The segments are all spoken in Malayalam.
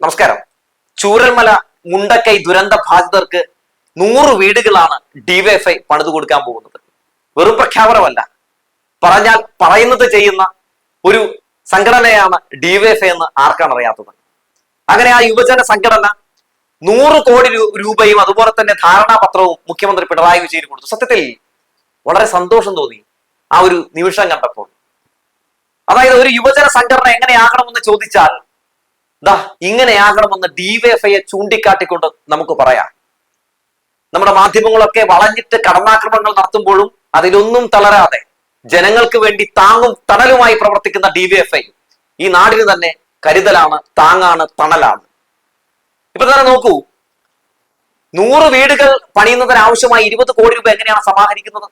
നമസ്കാരം. ചൂരൽമല മുണ്ടക്കൈ ദുരന്ത ബാധിതർക്ക് നൂറ് വീടുകളാണ് ഡിവൈഎഫ്ഐ പണിതു കൊടുക്കാൻ പോകുന്നത്. വെറും പ്രഖ്യാപനമല്ല. പറഞ്ഞാൽ പറയുന്നത് ചെയ്യുന്ന ഒരു സംഘടനയാണ് ഡിവൈഎഫ്ഐ എന്ന് ആർക്കാണ് അറിയാത്തത്? അങ്ങനെ ആ യുവജന സംഘടന നൂറ് കോടി രൂപയും അതുപോലെ തന്നെ ധാരണാപത്രവും മുഖ്യമന്ത്രി പിണറായി വിജയൻ കൊടുത്തു. സത്യത്തിൽ വളരെ സന്തോഷം തോന്നി ആ ഒരു നിമിഷം കണ്ടപ്പോൾ. അതായത് ഒരു യുവജന സംഘടന എങ്ങനെയാകണമെന്ന് ചോദിച്ചാൽ ദാ ഇങ്ങനെയാകണമെന്ന് ഡിവൈഎഫ്ഐയെ ചൂണ്ടിക്കാട്ടിക്കൊണ്ട് നമുക്ക് പറയാം. നമ്മുടെ മാധ്യമങ്ങളൊക്കെ വളഞ്ഞിട്ട് കടന്നാക്രമണങ്ങൾ നടത്തുമ്പോഴും അതിലൊന്നും തളരാതെ ജനങ്ങൾക്ക് വേണ്ടി താങ്ങും തണലുമായി പ്രവർത്തിക്കുന്ന ഡിവൈഎഫ്ഐ ഈ നാടിന് തന്നെ കരുതലാണ് താങ്ങാണ് തണലാണ്. ഇപ്പൊ തന്നെ നോക്കൂ. നൂറ് വീടുകൾ പണിയുന്നതിന് ആവശ്യമായി ഇരുപത് കോടി രൂപ എങ്ങനെയാണ് സമാഹരിക്കുന്നത്?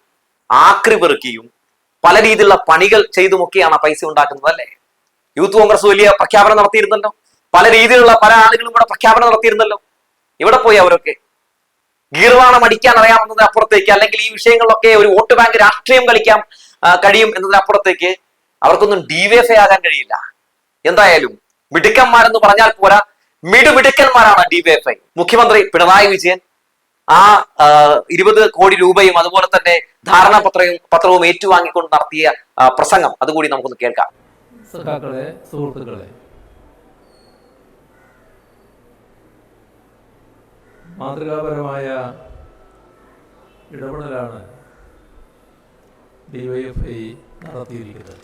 ആക്രി പെറുക്കിയും പല രീതിയിലുള്ള പണികൾ ചെയ്തുമൊക്കെയാണ് പൈസ ഉണ്ടാക്കുന്നത് അല്ലേ? യൂത്ത് കോൺഗ്രസ് വലിയ പ്രഖ്യാപനം നടത്തിയിരുന്നല്ലോ. പല രീതിയിലുള്ള പല ആളുകളും ഇവിടെ പ്രഖ്യാപനം നടത്തിയിരുന്നല്ലോ. ഇവിടെ പോയി അവരൊക്കെ. ഗീർവാണം അടിക്കാൻ അറിയാമെന്നതിന് അപ്പുറത്തേക്ക് അല്ലെങ്കിൽ ഈ വിഷയങ്ങളിലൊക്കെ ഒരു വോട്ട് ബാങ്ക് രാഷ്ട്രീയം കളിക്കാൻ കഴിയും എന്നതിനപ്പുറത്തേക്ക് അവർക്കൊന്നും ഡിവൈഎഫ്ഐ ആകാൻ കഴിയില്ല. എന്തായാലും മിടുക്കന്മാരെന്ന് പറഞ്ഞാൽ പോരാ. മിടുമിടുക്കന്മാരാണ് ഡിവൈഎഫ്ഐ മുഖ്യമന്ത്രി പിണറായി വിജയൻ ആ ഇരുപത് കോടി രൂപയും അതുപോലെ തന്നെ ധാരണാപത്രവും പത്രവും ഏറ്റുവാങ്ങിക്കൊണ്ട് നടത്തിയ പ്രസംഗം. അതുകൂടി നമുക്കൊന്ന് കേൾക്കാം. സുഹൃത്തുക്കളെ മാതൃകാപരമായ ഇടപെടലാണ് ഡിവൈഎഫ്ഐ നടത്തിയിരിക്കുന്നത്.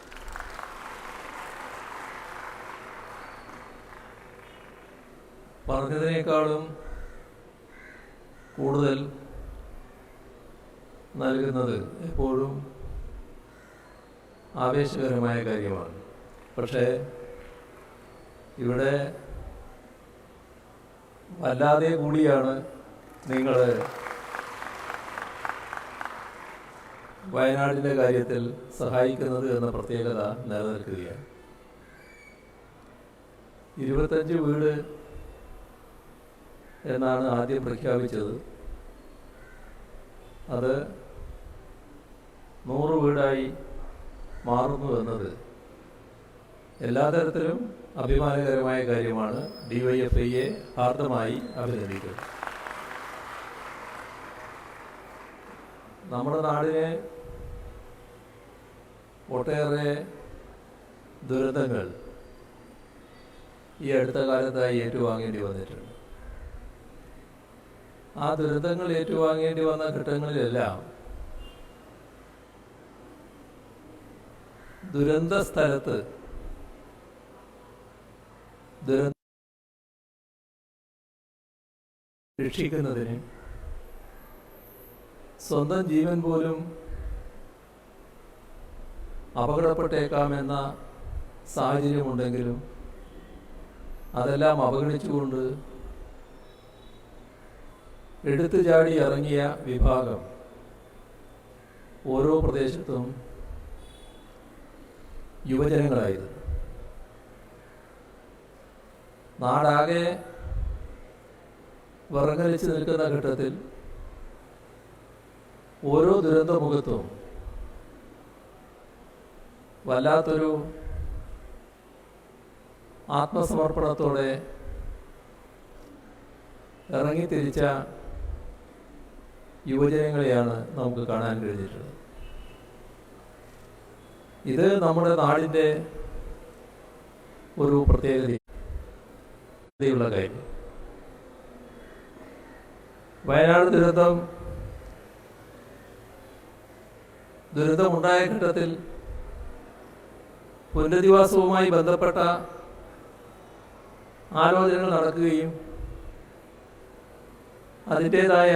പറഞ്ഞതിനേക്കാളും കൂടുതൽ നൽകുന്നത് എപ്പോഴും ആവേശകരമായ കാര്യമാണ്. പക്ഷേ ഇവിടെ വല്ലാതെ കൂടിയാണ് നിങ്ങൾ വയനാടിന്റെ കാര്യത്തിൽ സഹായിക്കുന്നത് എന്ന പ്രത്യേകത നിലനിൽക്കുകയാണ്. ഇരുപത്തഞ്ച് വീട് എന്നാണ് ആദ്യം പ്രഖ്യാപിച്ചത്. അത് നൂറ് വീടായി മാറുന്നു എന്നത് എല്ലാ തരത്തിലും അഭിമാനകരമായ കാര്യമാണ് ഡിവൈഎഫ്ഐയെ ഹാർദമായി അഭിനന്ദിക്കുന്നത് നമ്മുടെ നാടിനെ ഒട്ടേറെ ദുരന്തങ്ങൾ ഈ അടുത്ത കാലത്തായി ഏറ്റുവാങ്ങേണ്ടി വന്നിട്ടുണ്ട്. ആ ദുരന്തങ്ങൾ ഏറ്റുവാങ്ങേണ്ടി വന്ന ഘട്ടങ്ങളിലെല്ലാം ദുരന്ത സ്ഥലത്ത് രക്ഷിക്കുന്നതിന് സ്വന്തം ജീവൻ പോലും അപകടപ്പെട്ടേക്കാമെന്ന സാഹചര്യമുണ്ടെങ്കിലും അതെല്ലാം അവഗണിച്ചുകൊണ്ട് എടുത്തു ചാടി ഇറങ്ങിയ വിഭാഗം ഓരോ പ്രദേശത്തും യുവജനങ്ങളായിരുന്നു. നാടാകെ വിറങ്ങലിച്ച് നിൽക്കുന്ന ഘട്ടത്തിൽ ഓരോ ദുരന്തമുഖത്തും വല്ലാത്തൊരു ആത്മസമർപ്പണത്തോടെ ഇറങ്ങിത്തിരിച്ച യുവജനങ്ങളെയാണ് നമുക്ക് കാണാൻ കഴിഞ്ഞിട്ടുള്ളത്. ഇത് നമ്മുടെ നാടിന്റെ ഒരു പ്രത്യേകതയുള്ള കാര്യം. വയനാട് ദുരന്തം ദുരന്തമുണ്ടായ ഘട്ടത്തിൽ പുനരധിവാസവുമായി ബന്ധപ്പെട്ട ആലോചനകൾ നടക്കുകയും അതിന്റേതായ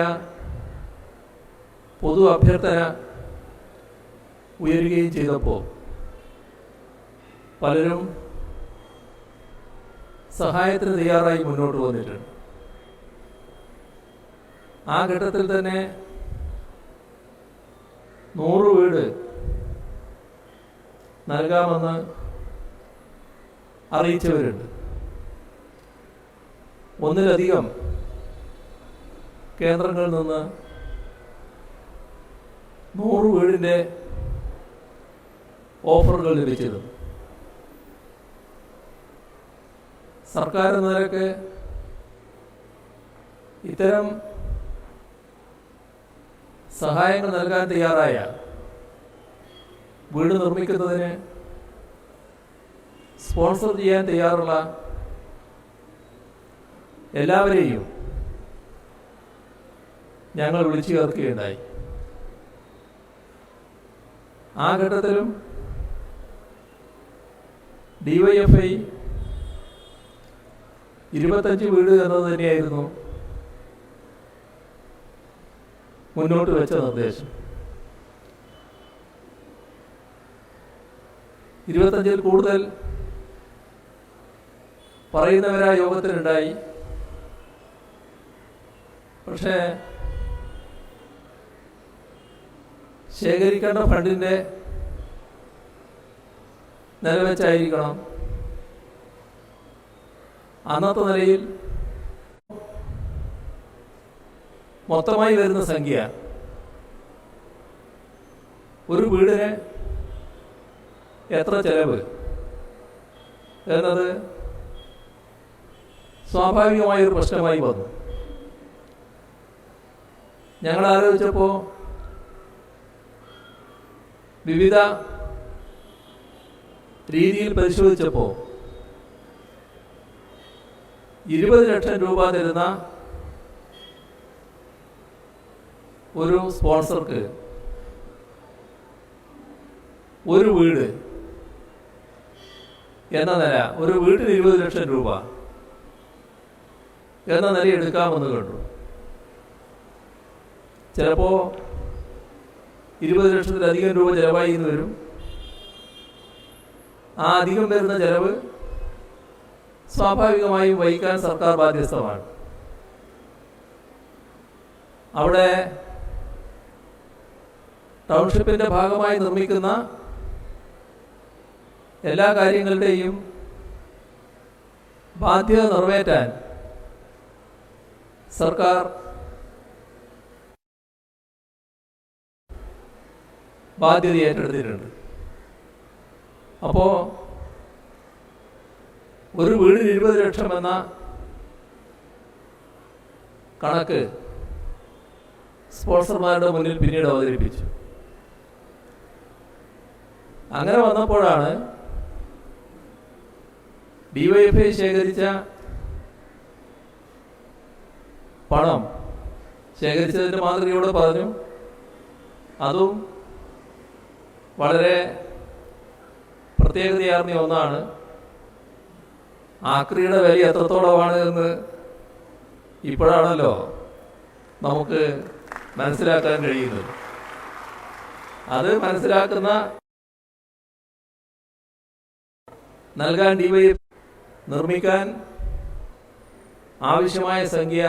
പൊതു അഭ്യർത്ഥന ഉയരുകയും ചെയ്തപ്പോൾ പലരും സഹായത്തിന് തയ്യാറായി മുന്നോട്ട് വന്നിട്ടുണ്ട്. ആ ഘട്ടത്തിൽ തന്നെ നൂറ് വീട് നൽകാമെന്ന് അറിയിച്ചവരുണ്ട്. ഒന്നിലധികം കേന്ദ്രങ്ങളിൽ നിന്ന് നൂറ് വീടിന്റെ ഓഫറുകൾ ലഭിച്ചിരുന്നു. സർക്കാർ നിരക്ക് ഇത്തരം സഹായങ്ങൾ നൽകാൻ തയ്യാറായ വീട് നിർമ്മിക്കുന്നതിന് സ്പോൺസർ ചെയ്യാൻ തയ്യാറുള്ള എല്ലാവരെയും ഞങ്ങൾ വിളിച്ചു ചേർക്കുകയുണ്ടായി. ആ ഘട്ടത്തിലും ഡിവൈഎഫ്ഐ ഇരുപത്തഞ്ച് വീട് എന്നത് തന്നെയായിരുന്നു മുന്നോട്ട് വെച്ച നിർദ്ദേശം. ഇരുപത്തഞ്ചിൽ കൂടുതൽ പറയുന്നവരാ യോഗത്തിലുണ്ടായി. പക്ഷേ ശേഖരിക്കേണ്ട ഫണ്ടിന്റെ നില വെച്ചായിരിക്കണം അന്നത്തെ നിലയിൽ മൊത്തമായി വരുന്ന സംഖ്യ ഒരു വീടിന് എത്ര ചെലവ്? എന്നത് സ്വാഭാവികമായൊരു പ്രശ്നമായി വന്നു. ഞങ്ങൾ ആലോചിച്ചപ്പോൾ വിവിധ രീതിയിൽ പരിശോധിച്ചപ്പോൾ ഇരുപത് ലക്ഷം രൂപ തരുന്ന ഒരു സ്പോൺസർക്ക് ഒരു വീട് എന്ന നില ഒരു വീട്ടിന് ഇരുപത് ലക്ഷം രൂപ എന്ന നില എടുക്കാമെന്ന് കണ്ടു. ചിലപ്പോൾ ഇരുപത് ലക്ഷത്തിലധികം രൂപ ചിലവായി എന്ന് വരും. ആ അധികം വരുന്ന ചിലവ് സ്വാഭാവികമായും വഹിക്കാൻ സർക്കാർ ബാധ്യസ്ഥമാണ്. അവിടെ ടൗൺഷിപ്പിന്റെ ഭാഗമായി നിർമ്മിക്കുന്ന എല്ലാ കാര്യങ്ങളുടെയും ബാധ്യത നിറവേറ്റാൻ സർക്കാർ ബാധ്യത ഏറ്റെടുത്തിട്ടുണ്ട് അപ്പോൾ ഒരു വീടിന് ഇരുപത് ലക്ഷം എന്ന കണക്ക് സ്പോൺസർമാരുടെ മുന്നിൽ പിന്നീട് അവതരിപ്പിച്ചു. അങ്ങനെ വന്നപ്പോഴാണ് ഡിവൈഎഫ്ഐ ശേഖരിച്ച പണം ശേഖരിച്ചതിന്റെ മാതൃകയോട് പറഞ്ഞു. അതും വളരെ പ്രത്യേകതയാർന്ന ഒന്നാണ്. ആക്രിയുടെ വില എത്രത്തോളമാണ് എന്ന് ഇപ്പോഴാണല്ലോ നമുക്ക് മനസ്സിലാക്കാൻ കഴിയുന്നത്. അത് മനസ്സിലാക്കുന്ന നൽകാൻ ഡിവൈ നിർമ്മിക്കാൻ ആവശ്യമായ സംഖ്യ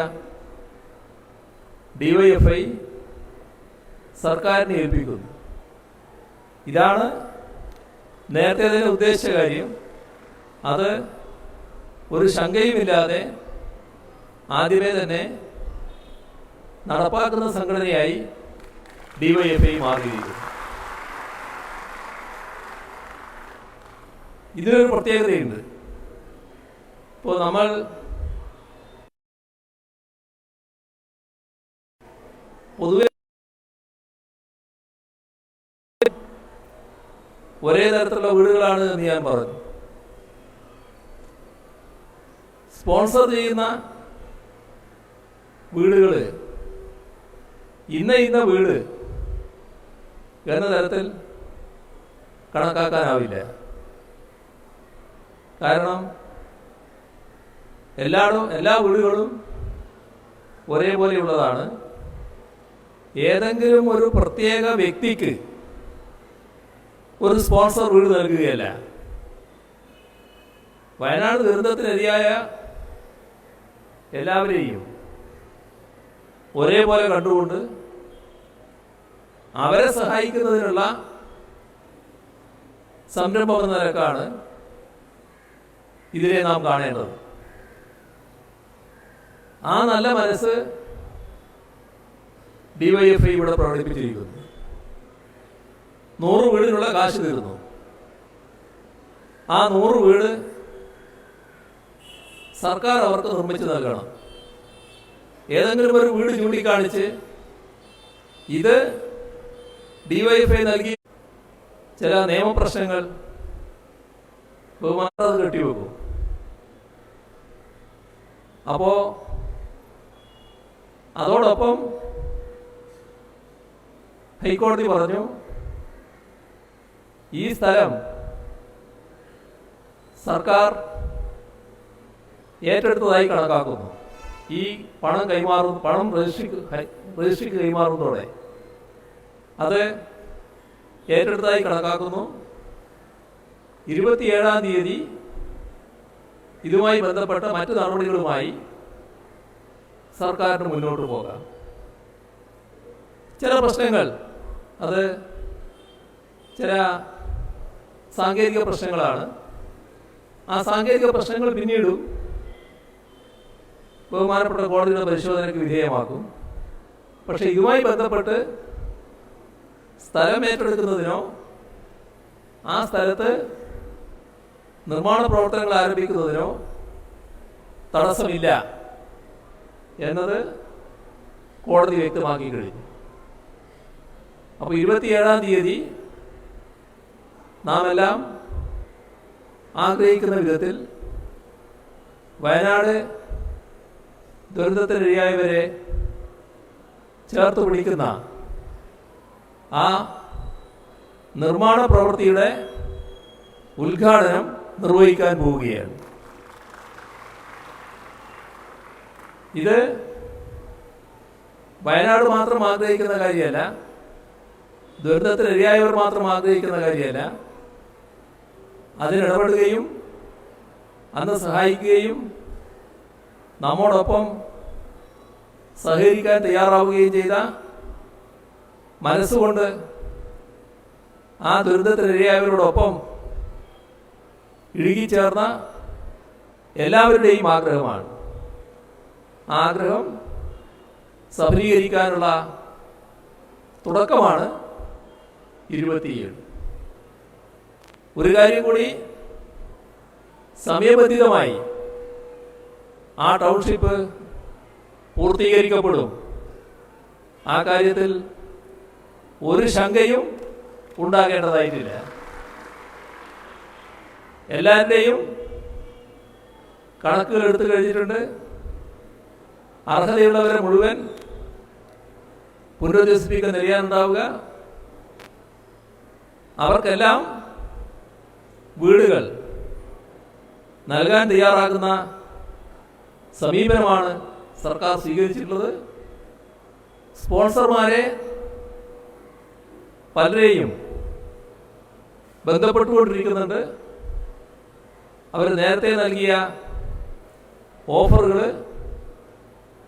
ഡിവൈഎഫ്ഐ സർക്കാരിനെ ഏൽപ്പിക്കുന്നു. ഇതാണ് നേരത്തെ തന്നെ ഉദ്ദേശിച്ച കാര്യം. അത് ഒരു ശങ്കയുമില്ലാതെ ആദ്യമേ തന്നെ നടപ്പാക്കുന്ന സംഘടനയായി ഡിവൈഎഫ്ഐ മാറിയിരിക്കുന്നു. ഇതിനൊരു പ്രത്യേകതയുണ്ട്. ഇപ്പോൾ നമ്മൾ പൊതുവെ ഒരേ തരത്തിലുള്ള വീടുകളാണ് എന്ന് ഞാൻ പറഞ്ഞു. സ്പോൺസർ ചെയ്യുന്ന വീടുകൾ ഇന്ന ഇന്ന വീട്. എന്ന തരത്തിൽ കണക്കാക്കാനാവില്ല. കാരണം എല്ലായിടും എല്ലാ വീടുകളും ഒരേപോലെയുള്ളതാണ്. ഏതെങ്കിലും ഒരു പ്രത്യേക വ്യക്തിക്ക് ഒരു സ്പോൺസർ വീട് നൽകുകയല്ല. വയനാട് ദുരന്തത്തിനെതിരായ എല്ലാവരെയും ഒരേപോലെ കണ്ടുകൊണ്ട് അവരെ സഹായിക്കുന്നതിനുള്ള സംരംഭം എന്ന നിലക്കാണ് ഇതിനെ നാം കാണേണ്ടത്. ആ നല്ല മനസ്സ് ഡിവൈഎഫ്ഐ ഇവിടെ പ്രകടിപ്പിച്ചിരിക്കുന്നു. നൂറ് വീടിനുള്ള കാശ് തീർന്നു. ആ നൂറ് വീട് സർക്കാർ അവർക്ക് നിർമ്മിച്ചു നൽകണം. ഏതെങ്കിലും ഒരു വീട് ചൂണ്ടിക്കാണിച്ച് ഇത് ഡിവൈഎഫ്ഐ നൽകി ചില നിയമപ്രശ്നങ്ങൾ ബഹുമാനം കെട്ടിവെക്കും അപ്പോ അതോടൊപ്പം ഹൈക്കോടതി പറഞ്ഞു ഈ സ്ഥലം സർക്കാർ ഏറ്റെടുത്തതായി കണക്കാക്കുന്നു. ഈ പണം കൈമാറും പണം രജിസ്ട്രിക്ക് രജിസ്ട്രിക്ക് കൈമാറുന്നതോടെ. അത് ഏറ്റെടുത്തതായി കണക്കാക്കുന്നു. ഇരുപത്തിയേഴാം തീയതി ഇതുമായി ബന്ധപ്പെട്ട മറ്റ് നടപടികളുമായി സർക്കാരിന് മുന്നോട്ട് പോകാം. ചില പ്രശ്നങ്ങൾ അത് ചില സാങ്കേതിക പ്രശ്നങ്ങളാണ്. ആ സാങ്കേതിക പ്രശ്നങ്ങൾ പിന്നീടും ബഹുമാനപ്പെട്ട കോടതിയുടെ പരിശോധനയ്ക്ക് വിധേയമാക്കും. പക്ഷേ ഇതുമായി ബന്ധപ്പെട്ട് സ്ഥലം ഏറ്റെടുക്കുന്നതിനോ ആ സ്ഥലത്ത് നിർമ്മാണ പ്രവർത്തനങ്ങൾ ആരംഭിക്കുന്നതിനോ തടസ്സമില്ല എന്നത് കോടതി വ്യക്തമാക്കി കഴിഞ്ഞു. അപ്പോൾ ഇരുപത്തിയേഴാം തീയതി നാം എല്ലാം ആഗ്രഹിക്കുന്ന വിധത്തിൽ വയനാട് ദുരന്തത്തിനിരയായവരെ ചേർത്ത് പിടിക്കുന്ന ആ നിർമ്മാണ പ്രവൃത്തിയുടെ ഉദ്ഘാടനം നിർവഹിക്കാൻ പോവുകയാണ്. ഇത് വയനാട് മാത്രം ആഗ്രഹിക്കുന്ന കാര്യമല്ല ദുരിതത്തിനിരയായവർ മാത്രം ആഗ്രഹിക്കുന്ന കാര്യമല്ല. അതിനിടപെടുകയും അന്ന് സഹായിക്കുകയും നമ്മോടൊപ്പം സഹകരിക്കാൻ തയ്യാറാവുകയും ചെയ്ത മനസ്സുകൊണ്ട് ആ ദുരിതത്തിനിരയായവരോടൊപ്പം ഇഴുകിച്ചേർന്ന എല്ലാവരുടെയും ആഗ്രഹമാണ്. ആഗ്രഹം സഫലീകരിക്കാനുള്ള തുടക്കമാണ് ഇരുപത്തിയേഴ്. ഒരു കാര്യം കൂടി സമയബന്ധിതമായി ആ ടൗൺഷിപ്പ് പൂർത്തീകരിക്കപ്പെടും. ആ കാര്യത്തിൽ ഒരു ശങ്കയും ഉണ്ടാകേണ്ടതായിട്ടില്ല. എല്ലാവരുടെയും കണക്കുകൾ എടുത്തു കഴിഞ്ഞിട്ടുണ്ട്. അർഹതയുള്ളവരെ മുഴുവൻ പുനരധിവസിപ്പിക്കാൻ നിലയാനുണ്ടാവുക അവർക്കെല്ലാം വീടുകൾ നൽകാൻ തയ്യാറാകുന്ന സമീപനമാണ് സർക്കാർ സ്വീകരിച്ചിട്ടുള്ളത്. സ്പോൺസർമാരെ പലരെയും ബന്ധപ്പെട്ടുകൊണ്ടിരിക്കുന്നുണ്ട്. അവർ നേരത്തെ നൽകിയ ഓഫറുകൾ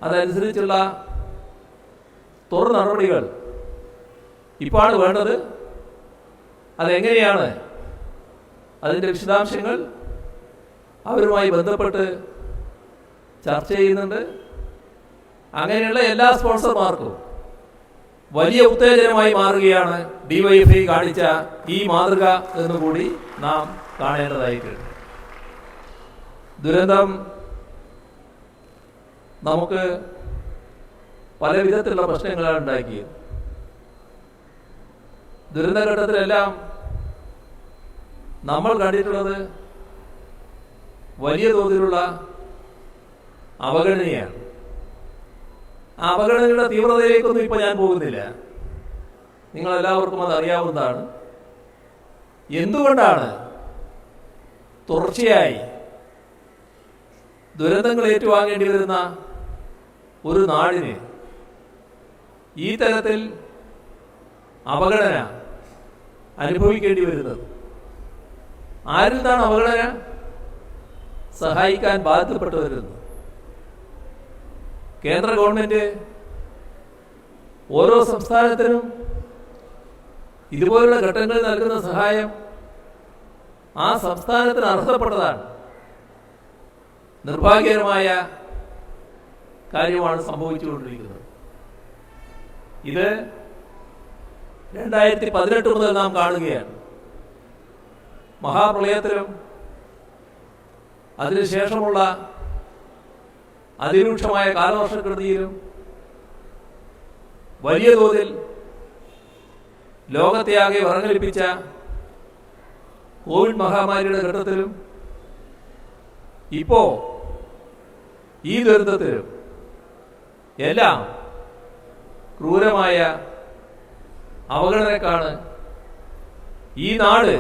അതനുസരിച്ചുള്ള തുടർ നടപടികൾ ഇപ്പോഴാണ് വേണ്ടത്. അതെങ്ങനെയാണ്? അതിന്റെ വിശദാംശങ്ങൾ അവരുമായി ബന്ധപ്പെട്ട് ചർച്ച ചെയ്യുന്നുണ്ട്. അങ്ങനെയുള്ള എല്ലാ സ്പോൺസർമാർക്കും വലിയ ഉത്തേജനമായി മാറുകയാണ് ഡിവൈഎഫ്ഐ കാണിച്ച ഈ മാതൃക എന്നുകൂടി നാം കാണേണ്ടതായിട്ടുണ്ട് ദുരന്തം നമുക്ക് പല വിധത്തിലുള്ള പ്രശ്നങ്ങളാണ് ഉണ്ടാക്കിയത്. ദുരന്തഘട്ടത്തിലെല്ലാം നമ്മൾ കണ്ടിട്ടുള്ളത് വലിയ തോതിലുള്ള അവഗണനയാണ്. ആ അവഗണനയുടെ തീവ്രതയിലേക്കൊന്നും ഇപ്പോൾ ഞാൻ പോകുന്നില്ല. നിങ്ങളെല്ലാവർക്കും അത് അറിയാവുന്നതാണ് എന്തുകൊണ്ടാണ് തുടർച്ചയായി ദുരന്തങ്ങൾ ഏറ്റുവാങ്ങേണ്ടി വരുന്ന ഒരു നാടിന് ഈ തരത്തിൽ അവഗണന അനുഭവിക്കേണ്ടി വരുന്നത് ആരിൽ നിന്നാണ് അവഗണന സഹായിക്കാൻ ബാധ്യപ്പെട്ടു വരുന്നത് കേന്ദ്ര ഗവൺമെന്റ് ഓരോ സംസ്ഥാനത്തിനും ഇതുപോലുള്ള ഘട്ടങ്ങളിൽ നൽകുന്ന സഹായം ആ സംസ്ഥാനത്തിന് അർഹതപ്പെട്ടതാണ്. നിർഭാഗ്യകരമായ കാര്യമാണ് സംഭവിച്ചുകൊണ്ടിരിക്കുന്നത്. ഇത് രണ്ടായിരത്തി പതിനെട്ട് മുതൽ നാം കാണുകയാണ്. മഹാപ്രളയത്തിലും അതിനുശേഷമുള്ള അതിരൂക്ഷമായ കാലവർഷക്കെടുതിയിലും വലിയ തോതിൽ ലോകത്തെയാകെ വറങ്ങലിപ്പിച്ച കോവിഡ് മഹാമാരിയുടെ ഘട്ടത്തിലും ഇപ്പോ ഈ ദുരന്തത്തിലും എല്ലാം ക്രൂരമായ അവഗണനക്കാണ് ഈ നാട്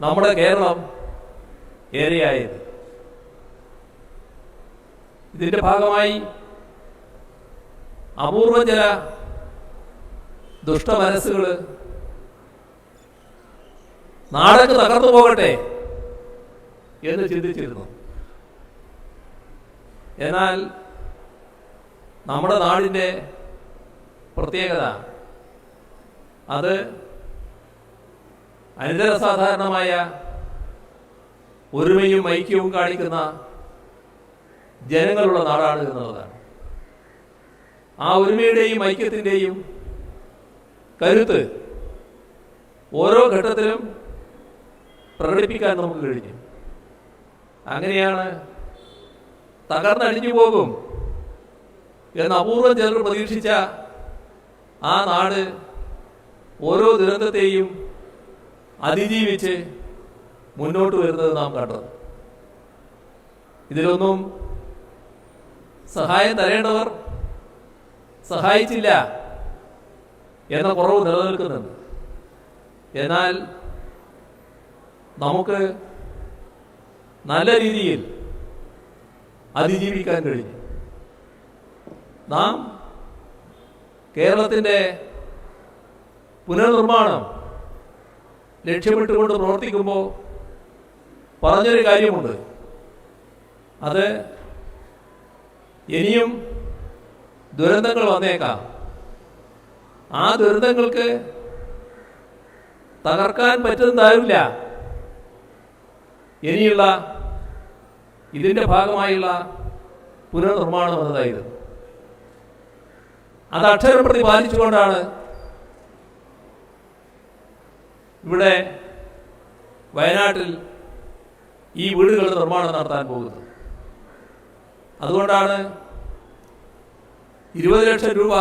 നമ്മുടെ കേരളം ഏറെയായത്. ഇതിന്റെ ഭാഗമായി അപൂർവ ചില ദുഷ്ടമനസ്സുകൾ നാടൊക്കെ തകർന്നു പോകട്ടെ എന്ന് ചിന്തിച്ചിരുന്നു. എന്നാൽ നമ്മുടെ നാടിന്റെ പ്രത്യേകത അത് അനിതരസാധാരണമായ ഒരുമയും ഐക്യവും കാണിക്കുന്ന ജനങ്ങളുള്ള നാടാണ് എന്നുള്ളതാണ്. ആ ഒരുമയുടെയും ഐക്യത്തിന്റെയും കരുത്ത് ഓരോ ഘട്ടത്തിലും പ്രകടിപ്പിക്കാൻ നമുക്ക് കഴിഞ്ഞു. അങ്ങനെയാണ് തകർന്നടിഞ്ഞു പോകും എന്ന് അപൂർവം ചിലർ പ്രതീക്ഷിച്ച ആ നാട് ഓരോ ദുരന്തത്തെയും അതിജീവിച്ച് മുന്നോട്ട് വരുന്നത് നാം കണ്ടത് ഇതിലൊന്നും സഹായം തരേണ്ടവർ സഹായിച്ചില്ല എന്ന കുറവ് നിലനിൽക്കുന്നുണ്ട്. എന്നാൽ നമുക്ക് നല്ല രീതിയിൽ അതിജീവിക്കാൻ കഴിഞ്ഞു. നാം കേരളത്തിന്റെ പുനർനിർമ്മാണം ലക്ഷ്യമിട്ടുകൊണ്ട് പ്രവർത്തിക്കുമ്പോൾ പറഞ്ഞൊരു കാര്യമുണ്ട്. അത് ഇനിയും ദുരന്തങ്ങൾ വന്നേക്കാം. ആ ദുരന്തങ്ങൾക്ക് തകർക്കാൻ പറ്റുന്നതാവില്ല ഇനിയുള്ള ഇതിന്റെ ഭാഗമായുള്ള പുനർനിർമ്മാണം എന്നതായിരുന്നു അത് അക്ഷരം പ്രതി പാലിച്ചുകൊണ്ടാണ് ഇവിടെ വയനാട്ടിൽ ഈ വീടുകളുടെ നിർമ്മാണം നടത്താൻ പോകുന്നത്. അതുകൊണ്ടാണ് ഇരുപത് ലക്ഷം രൂപ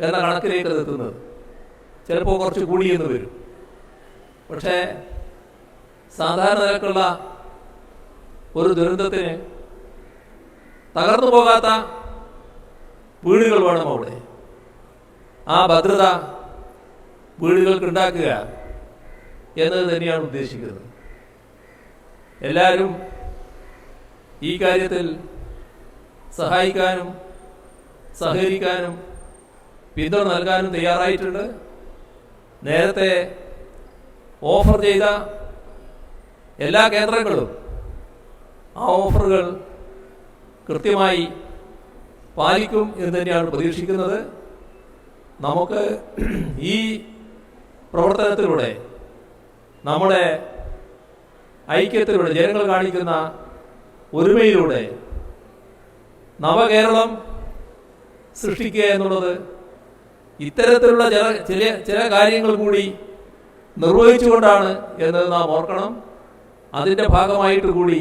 എന്ന കണക്കിലേക്ക് എത്തുന്നത്. ചിലപ്പോൾ കുറച്ച് കൂടിയെന്ന് വരും. പക്ഷേ സാധാരണ നിലക്കുള്ള ഒരു ദുരന്തത്തിന് തകർന്നു പോകാത്ത വീടുകൾ വേണം അവിടെ. ആ ഭദ്രത വീടുകൾക്ക് ഉണ്ടാക്കുക എന്നത് തന്നെയാണ് ഉദ്ദേശിക്കുന്നത്. എല്ലാവരും ഈ കാര്യത്തിൽ സഹായിക്കാനും സഹകരിക്കാനും പിന്തുണ നൽകാനും തയ്യാറായിട്ടുണ്ട്. നേരത്തെ ഓഫർ ചെയ്ത എല്ലാ കേന്ദ്രങ്ങളും ആ ഓഫറുകൾ കൃത്യമായി പാലിക്കും എന്ന് തന്നെയാണ് പ്രതീക്ഷിക്കുന്നത്. നമുക്ക് ഈ പ്രവർത്തനത്തിലൂടെ നമ്മുടെ ഐക്യത്തിലൂടെ ജനങ്ങൾ കാണിക്കുന്ന ഒരുമയിലൂടെ നവകേരളം സൃഷ്ടിക്കുക എന്നുള്ളത് ഇത്തരത്തിലുള്ള ചില ചില ചില കാര്യങ്ങൾ കൂടി നിർവഹിച്ചുകൊണ്ടാണ് എന്നത് നാം ഓർക്കണം. അതിന്റെ ഭാഗമായിട്ട് കൂടി